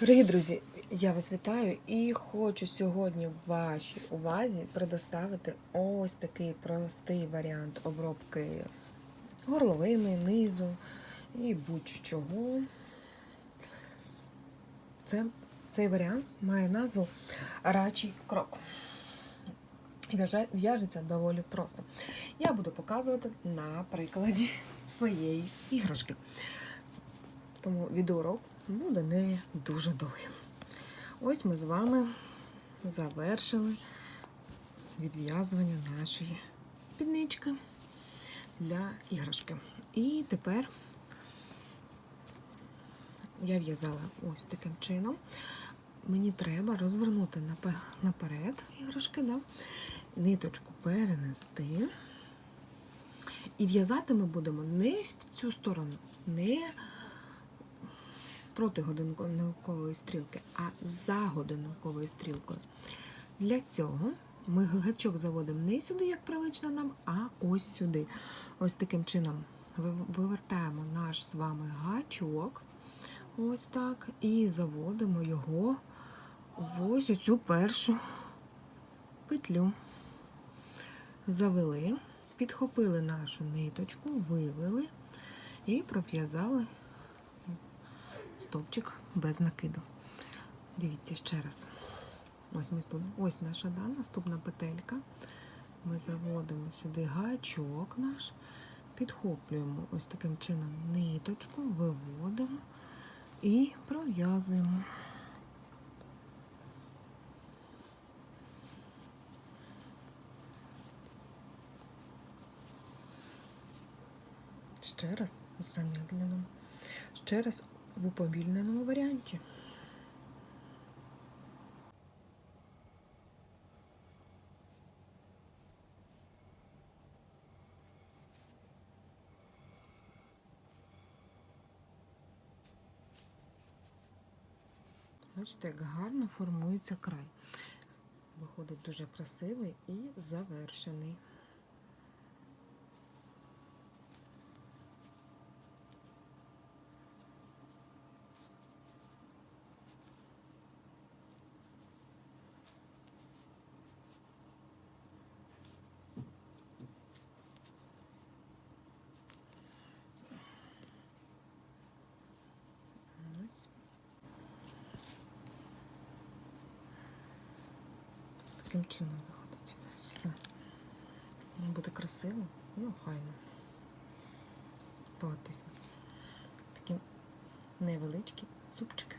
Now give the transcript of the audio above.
Дорогі друзі, я вас вітаю і хочу сьогодні вашій увазі предоставити ось такий простий варіант обробки горловини, низу і будь-чого. Це, цей варіант має назву Рачий крок. В'яжеться доволі просто. Я буду показувати на прикладі своєї іграшки. Тому відеоурок буде не дуже довгий. Ось ми з вами завершили відв'язування нашої спіднички для іграшки. І тепер я в'язала ось таким чином. Мені треба розвернути наперед іграшки, да? ниточку перенести. І в'язати ми будемо не в цю сторону, не проти годинникової стрілки, а за годинниковою стрілкою. Для цього ми гачок заводимо не сюди, як привично нам, а ось сюди. Ось таким чином вивертаємо наш з вами гачок. Ось так. І заводимо його в ось оцю першу петлю. Завели, підхопили нашу ниточку, вивели і пров'язали стовпчик без накиду. Дивіться ще раз. Ось ми тут, ось наша да, наступна петелька. Ми заводимо сюди гачок наш, підхоплюємо ось таким чином ниточку, виводимо і пров'язуємо. Ще раз у замедленому, ще раз в уповільненому варіанті. Бачите, як гарно формується край. Виходить дуже красивий і завершений. Ось. Таким чином виходить. Все. Воно буде красиво і охайно. Поготися. Такі невеличкі зубчики.